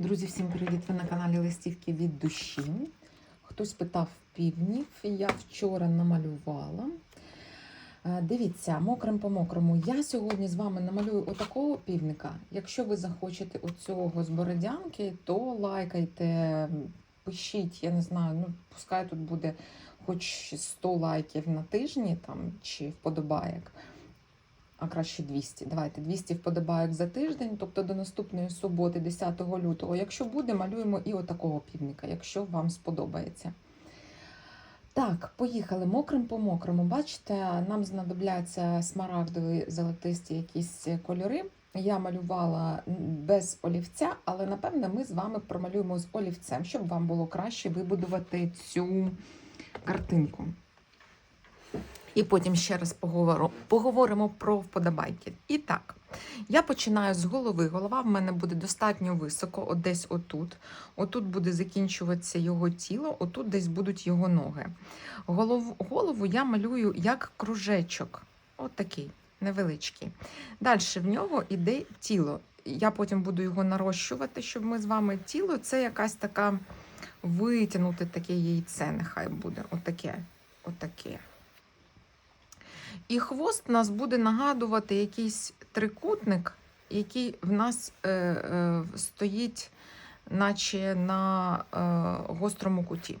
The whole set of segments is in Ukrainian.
Друзі, всім привіт! Ви на каналі Листівки від душі. Хтось питав півнів, я вчора намалювала. Е, Дивіться, мокрим по мокрому. Я сьогодні з вами намалюю отакого півника. Якщо ви захочете оцього з бородянки, то лайкайте, пишіть, я не знаю, ну пускай тут буде хоч 100 лайків на тижні там, чи вподобаєк а краще 200. Давайте 200 вподобайок за тиждень, тобто до наступної суботи, 10 лютого. Якщо буде, малюємо і отакого півника, якщо вам сподобається. Так, поїхали мокрим по мокрому. Бачите, нам знадобляться смарагдові золотисті якісь кольори. Я малювала без олівця, але напевне ми з вами промалюємо з олівцем, щоб вам було краще вибудувати цю картинку. І потім ще раз поговоримо, поговоримо про вподобайки. І так, я починаю з голови. Голова в мене буде достатньо високо, от десь отут. Отут буде закінчуватися його тіло, отут десь будуть його ноги. Голову, голову я малюю як кружечок. От такий невеличкий. Далі в нього йде тіло. Я потім буду його нарощувати, щоб ми з вами тіло це якась така витягнути таке яйце, нехай буде. Отаке. Отаке. І хвост нас буде нагадувати якийсь трикутник, який в нас е, е, стоїть, наче на е, гострому куті.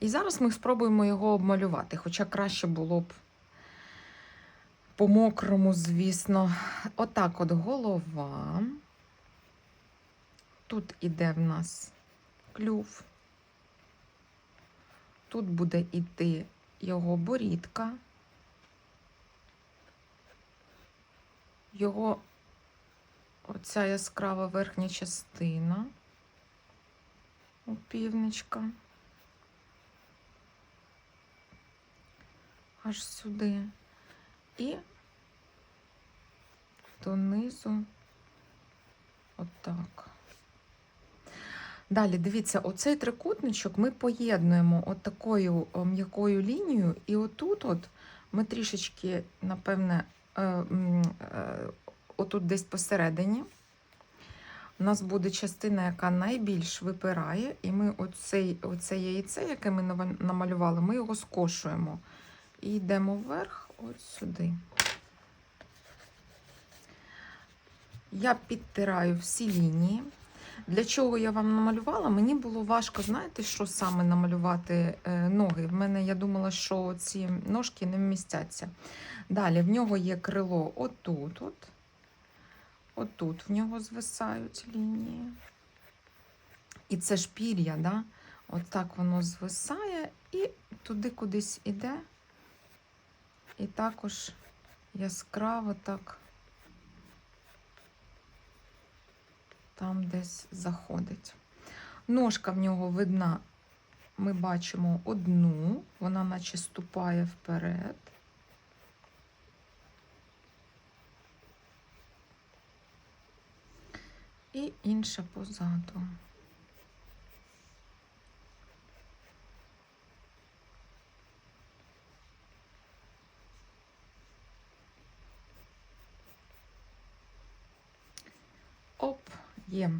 І зараз ми спробуємо його обмалювати, хоча краще було б по-мокрому, звісно. Отак от голова. Тут іде в нас клюв. Тут буде йти його борідка. Його оця яскрава верхня частина у півничка. Аж сюди. І донизу отак. Далі, дивіться, оцей трикутничок ми поєднуємо от такою м'якою лінією, і отут от ми трішечки, напевне, отут десь посередині. У нас буде частина, яка найбільш випирає, і ми оцей, оце яйце, яке ми намалювали, ми його скошуємо. І йдемо вверх, от сюди. Я підтираю всі лінії. Для чого я вам намалювала? Мені було важко, знаєте, що саме намалювати е, ноги. В мене я думала, що ці ножки не вмістяться. Далі в нього є крило отут. от. Отут в нього звисають лінії. І це ж пір'я, да? От так воно звисає і туди кудись іде. І також яскраво так там десь заходить. Ножка в нього видна, ми бачимо одну, вона наче ступає вперед. І інша позаду. Оп, є.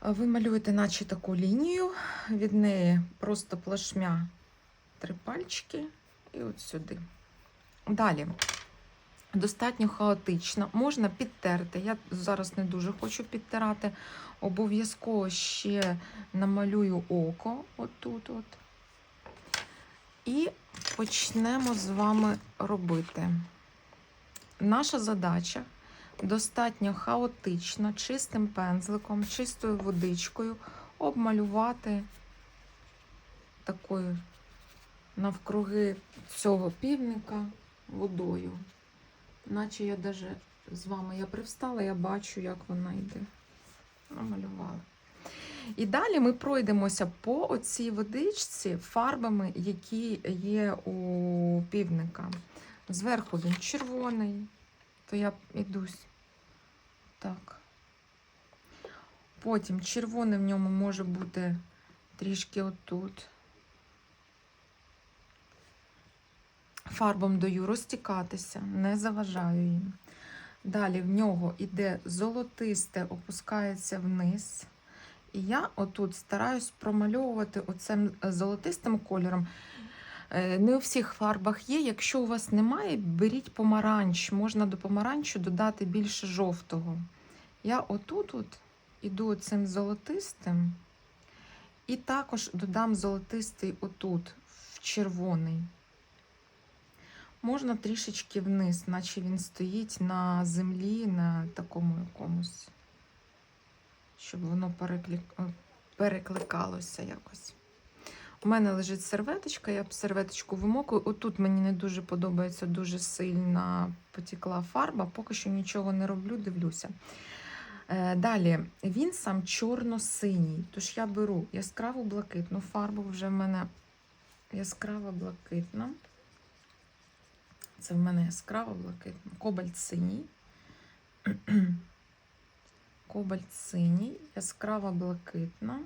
Ви малюєте, наче таку лінію, від неї просто плашмя три пальчики і от сюди. Далі. Достатньо хаотично, можна підтерти. Я зараз не дуже хочу підтирати. Обов'язково ще намалюю око отут. от. І почнемо з вами робити. Наша задача достатньо хаотично, чистим пензликом, чистою водичкою обмалювати такою навкруги цього півника водою. Наче я даже з вами я привстала, я бачу, як вона йде. Намалювала. І далі ми пройдемося по оцій водичці фарбами, які є у півника. Зверху він червоний, то я йдусь так. Потім червоний в ньому може бути трішки отут. Фарбом даю розтікатися, не заважаю їм. Далі в нього іде золотисте, опускається вниз. І я отут стараюсь промальовувати оцим золотистим кольором. Е, Не у всіх фарбах є. Якщо у вас немає, беріть помаранч. Можна до помаранчу додати більше жовтого. Я отут от іду цим золотистим, і також додам золотистий отут, в червоний. Можна трішечки вниз, наче він стоїть на землі, на такому якомусь, щоб воно е, перекликалося якось. У мене лежить серветочка, я серветочку вимокую. Отут мені не дуже подобається, дуже сильно потікла фарба, поки що нічого не роблю, дивлюся. Е, Далі, він сам чорно-синій, тож я беру яскраву блакитну фарбу, вже в мене яскрава блакитна. Це в мене яскрава блакитна, кобальт синій. Кобальт синій, яскрава блакитна.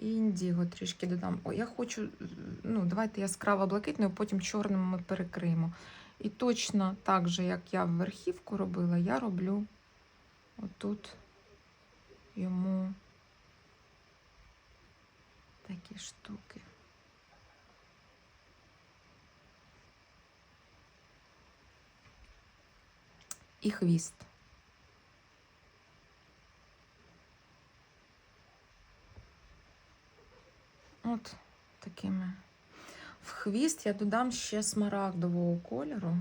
І індіго трішки додам. О, я хочу, ну, давайте яскрава блакитною, потім чорним ми перекриємо. І точно так же, як я верхівку робила, я роблю отут йому такі штуки. І хвіст. От такими. В хвіст я додам ще смарагдового кольору.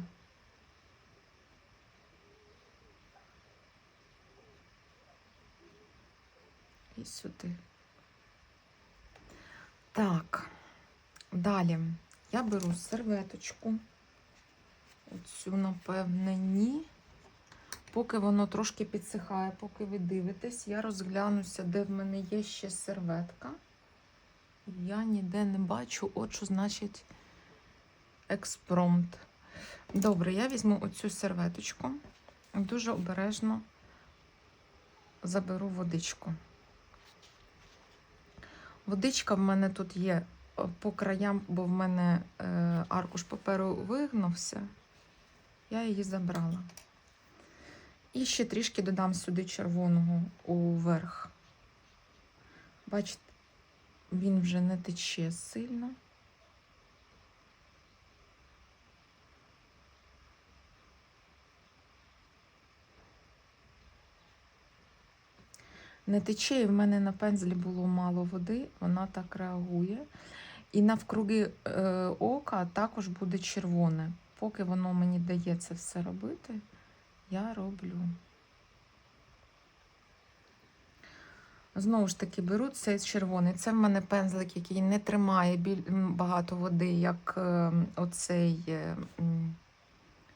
І сюди. Так, далі я беру серветочку. Оцю, напевне, ні. Поки воно трошки підсихає, поки ви дивитесь, я розглянуся, де в мене є ще серветка. Я ніде не бачу, от що значить експромт. Добре, я візьму оцю серветочку. Дуже обережно заберу водичку. Водичка в мене тут є е, по краям, бо в мене е, аркуш паперу вигнувся. Я її забрала. І ще трішки додам сюди червоного уверх. Бачите, він вже не тече сильно. Не тече, і в мене на пензлі було мало води, вона так реагує. І навкруги е, ока також буде червоне. Поки воно мені дає це все робити, я роблю. Знову ж таки, беру цей червоний. Це в мене пензлик, який не тримає багато води, як е, оцей е,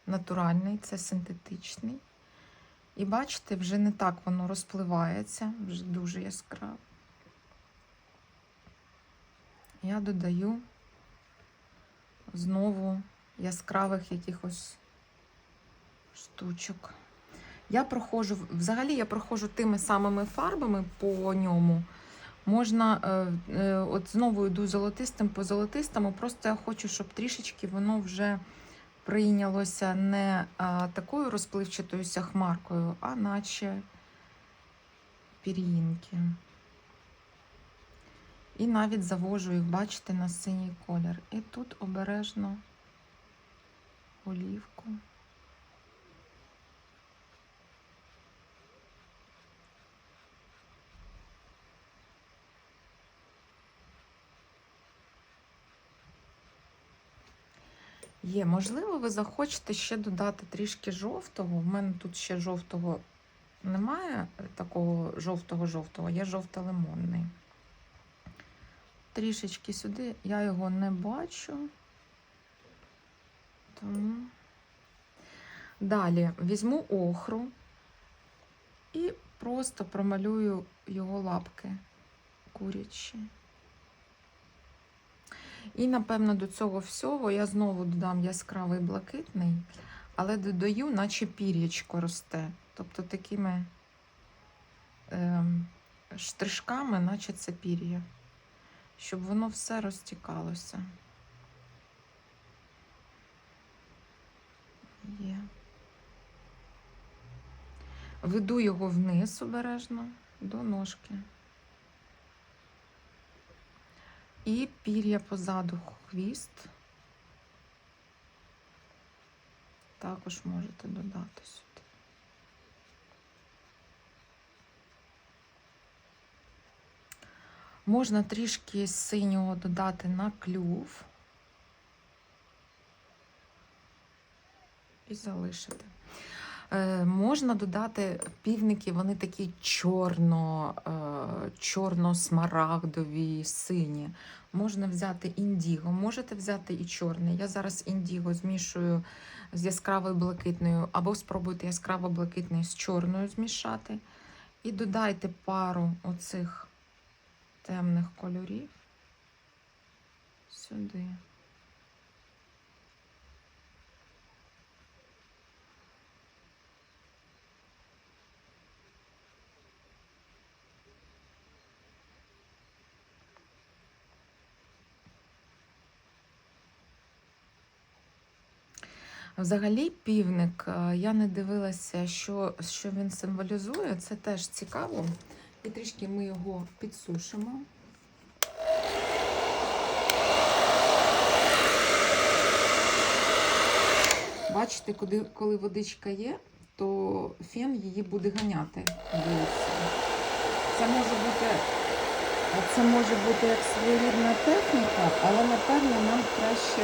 натуральний, це синтетичний. І бачите, вже не так воно розпливається, вже дуже яскраво. Я додаю знову яскравих якихось штучок. Я проходжу, взагалі я проходжу тими самими фарбами по ньому. Можна, е, е, от знову йду золотистим по золотистому, просто я хочу, щоб трішечки воно вже прийнялося не такою розпливчатою хмаркою, а наче пір'їнки. І навіть завожу їх, бачите, на синій колір. І тут обережно олівку. Є, можливо, ви захочете ще додати трішки жовтого. В мене тут ще жовтого немає, такого жовтого-жовтого, є жовто-лимонний. Трішечки сюди, я його не бачу. Тому далі візьму охру і просто промалюю його лапки курячі. І, напевно, до цього всього я знову додам яскравий блакитний, але додаю, наче пір'ячко росте. Тобто такими ем, штришками, наче це пір'я, щоб воно все розтікалося. Є. Веду його вниз обережно до ножки. І пір'я позаду хвіст. Також можете додати сюди. Можна трішки синього додати на клюв і залишити. Е, можна додати півники, вони такі чорно, е, чорно-смарагдові, сині. Можна взяти індіго, можете взяти і чорний. Я зараз індіго змішую з яскравою блакитною, або спробуйте яскраво блакитний з чорною змішати. І додайте пару оцих темних кольорів сюди. Взагалі, півник, е, я не дивилася, що, що він символізує. Це теж цікаво. І трішки ми його підсушимо. Бачите, куди, коли водичка є, то фен її буде ганяти. Це може бути, це може бути як своєрідна техніка, але напевно нам краще.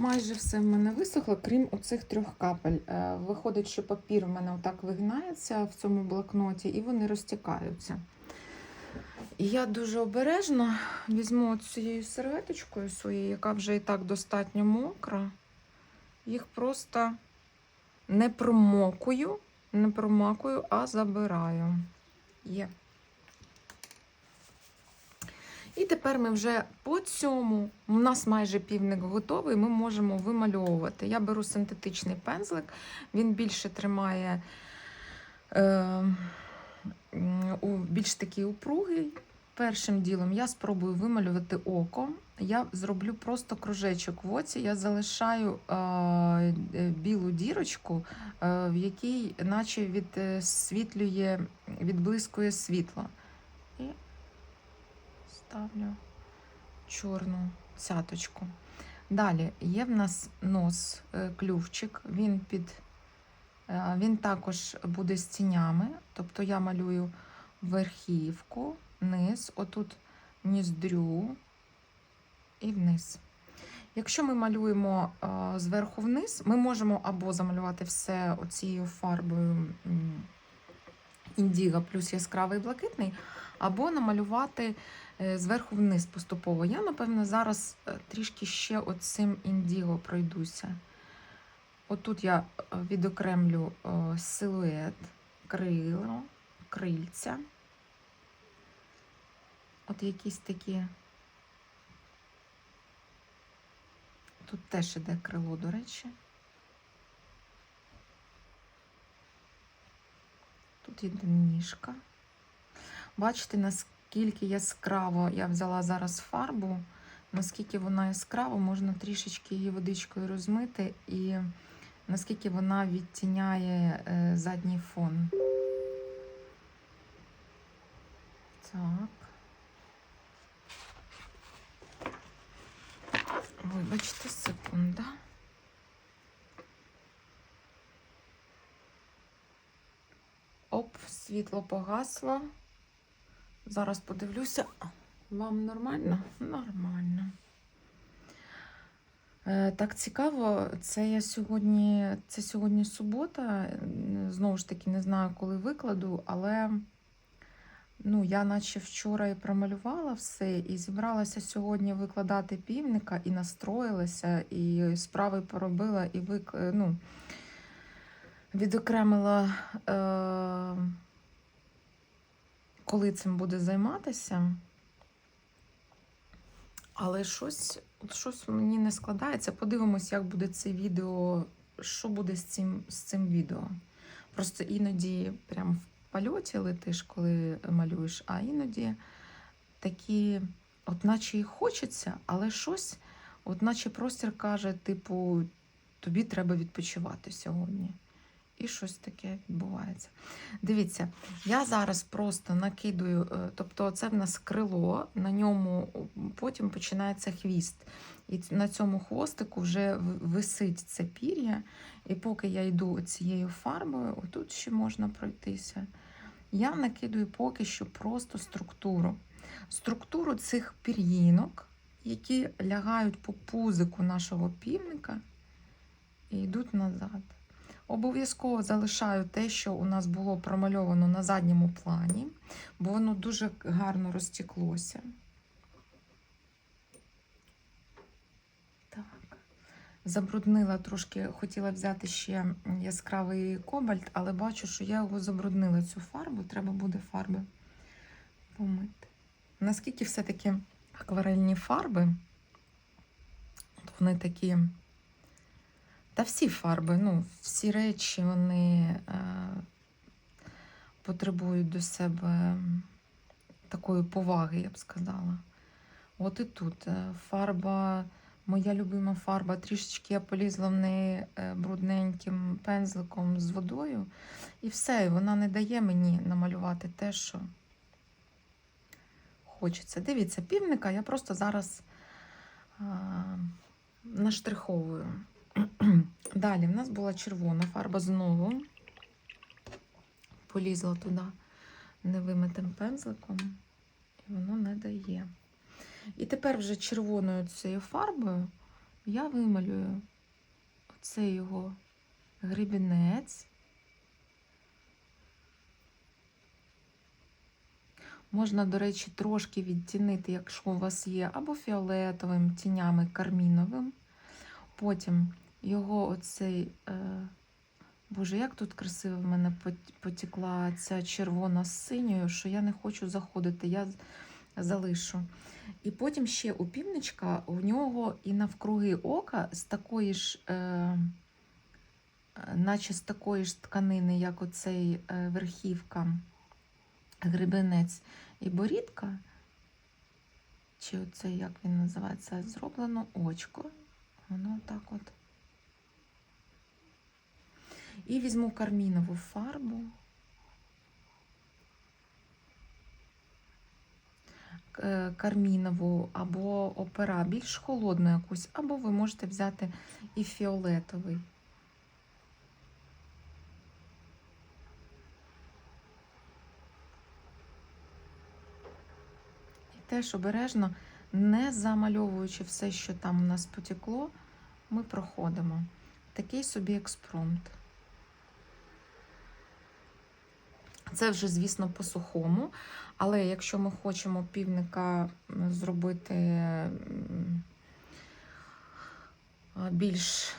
Майже все в мене висохло, крім оцих трьох капель. Е, Виходить, що папір в мене отак вигинається в цьому блокноті, і вони розтікаються. І я дуже обережно візьму цією серветочкою своєю, яка вже і так достатньо мокра. Їх просто не промокую, не промакую, а забираю. Є. І тепер ми вже по цьому, у нас майже півник готовий, ми можемо вимальовувати. Я беру синтетичний пензлик, він більше тримає е, у більш такий упругий. Першим ділом я спробую вималювати око. Я зроблю просто кружечок в оці. Я залишаю е, е, білу дірочку, е, в якій наче відсвітлює, відблискує світло. Ставлю чорну цяточку. Далі є в нас нос, е, клювчик, він під е, він також буде з тінями, тобто я малюю верхівку, низ, отут ніздрю і вниз. Якщо ми малюємо е, зверху вниз, ми можемо або замалювати все оцією фарбою індіго плюс яскравий блакитний, або намалювати е, зверху вниз поступово. Я, напевно, зараз е, трішки ще оцим індіго пройдуся. Отут я е, відокремлю силует, крило, крильця. От якісь такі. Тут теж іде крило, до речі. Тут іде ніжка. Бачите, наскільки яскраво я взяла зараз фарбу, наскільки вона яскрава, можна трішечки її водичкою розмити, і наскільки вона відтіняє е, задній фон. Так. Вибачте, секунда. Оп, світло погасло. Зараз подивлюся. Вам нормально? Нормально. Е, Так цікаво, це я сьогодні, це сьогодні субота. Знову ж таки, не знаю, коли викладу, але ну, я наче вчора і промалювала все, і зібралася сьогодні викладати півника, і настроїлася, і справи поробила, і вик... ну, відокремила, е... коли цим буде займатися. Але щось, щось мені не складається. Подивимось, як буде це відео що буде з цим, з цим відео. Просто іноді прям в польоті летиш, коли малюєш, а іноді такі, от наче і хочеться, але щось, от наче простір каже, типу, тобі треба відпочивати сьогодні. І щось таке відбувається. Дивіться, я зараз просто накидую, е, тобто це в нас крило, на ньому потім починається хвіст. І на цьому хвостику вже висить це пір'я. І поки я йду цією фарбою, отут ще можна пройтися. Я накидую поки що просто структуру. Структуру цих пір'їнок, які лягають по пузику нашого півника і йдуть назад. Обов'язково залишаю те, що у нас було промальовано на задньому плані, бо воно дуже гарно розтіклося. Так. Забруднила трошки, хотіла взяти ще яскравий кобальт, але бачу, що я його забруднила цю фарбу. Треба буде фарби помити. Наскільки все-таки акварельні фарби, от вони такі. Та всі фарби, ну, всі речі, вони е, потребують до себе такої поваги, я б сказала. От і тут е, фарба, моя любима фарба, трішечки я полізла в неї е, брудненьким пензликом з водою. І все, вона не дає мені намалювати те, що хочеться. Дивіться, півника я просто зараз а, наштриховую. Далі в нас була червона фарба знову. Полізла туди невимитим пензликом, і воно не дає. І тепер вже червоною цією фарбою я вималюю оцей його гребінець. Можна, до речі, трошки відтінити, якщо у вас є або фіолетовим тінями карміновим. Потім його оцей. Е, Боже, як тут красиво в мене пот- потекла ця червона з синьою, що я не хочу заходити, я залишу. І потім ще у півничка у нього і навкруги ока з такої ж, е, наче з такої ж тканини, як оцей е, верхівка, гребенець і борідка, чи оце, як він називається, зроблено очко. Воно так от. І візьму кармінову фарбу. Е, Кармінову або опера, більш холодну якусь, або ви можете взяти і фіолетовий. І теж обережно, не замальовуючи все, що там у нас потекло, ми проходимо. Такий собі експромт. Це вже, звісно, по-сухому. Але якщо ми хочемо півника зробити більш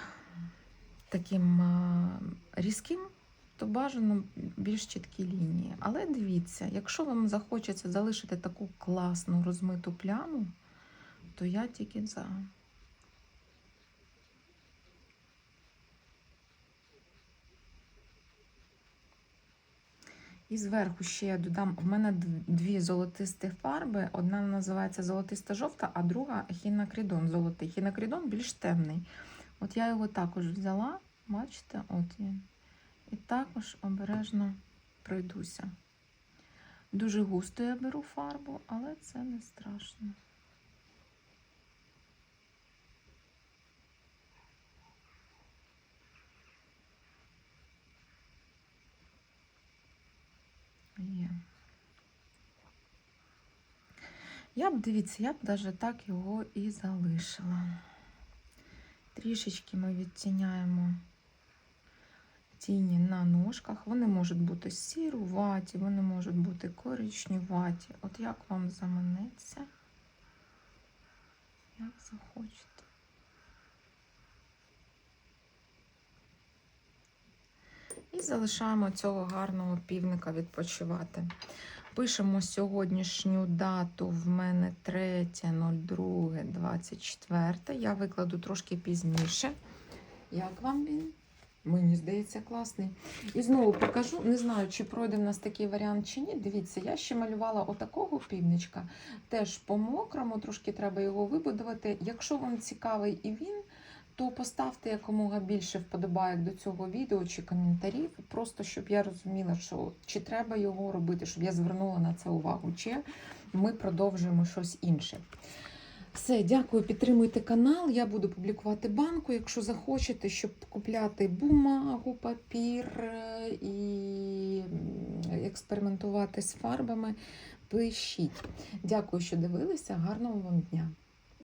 таким різким, то бажано більш чіткі лінії. Але дивіться, якщо вам захочеться залишити таку класну розмиту пляму, то я тільки за. І зверху ще я додам. В мене дві золотисті фарби. Одна називається золотиста жовта, а друга хінакрідон золотий. Хінакрідон більш темний. От я його також взяла, бачите, от він. І також обережно пройдуся. Дуже густо я беру фарбу, але це не страшно. Є. Я б, дивіться, я б навіть так його і залишила. Трішечки ми відтіняємо тіні на ножках. Вони можуть бути сіруваті, вони можуть бути коричневаті. От як вам заманеться, як захочете. І залишаємо цього гарного півника відпочивати. Пишемо сьогоднішню дату. В мене 3.02.24. Я викладу трошки пізніше. Як вам він? Мені здається, класний. І знову покажу, не знаю, чи пройде в нас такий варіант чи ні. Дивіться, я ще малювала отакого півничка, теж по мокрому, трошки треба його вибудувати. Якщо вам цікавий і він, то поставте якомога більше вподобайок до цього відео чи коментарів, просто щоб я розуміла, що чи треба його робити, щоб я звернула на це увагу, чи ми продовжуємо щось інше. Все, дякую, підтримуйте канал. Я буду публікувати банку. Якщо захочете, щоб купляти бумагу, папір е, і експериментувати з фарбами, пишіть. Дякую, що дивилися. Гарного вам дня!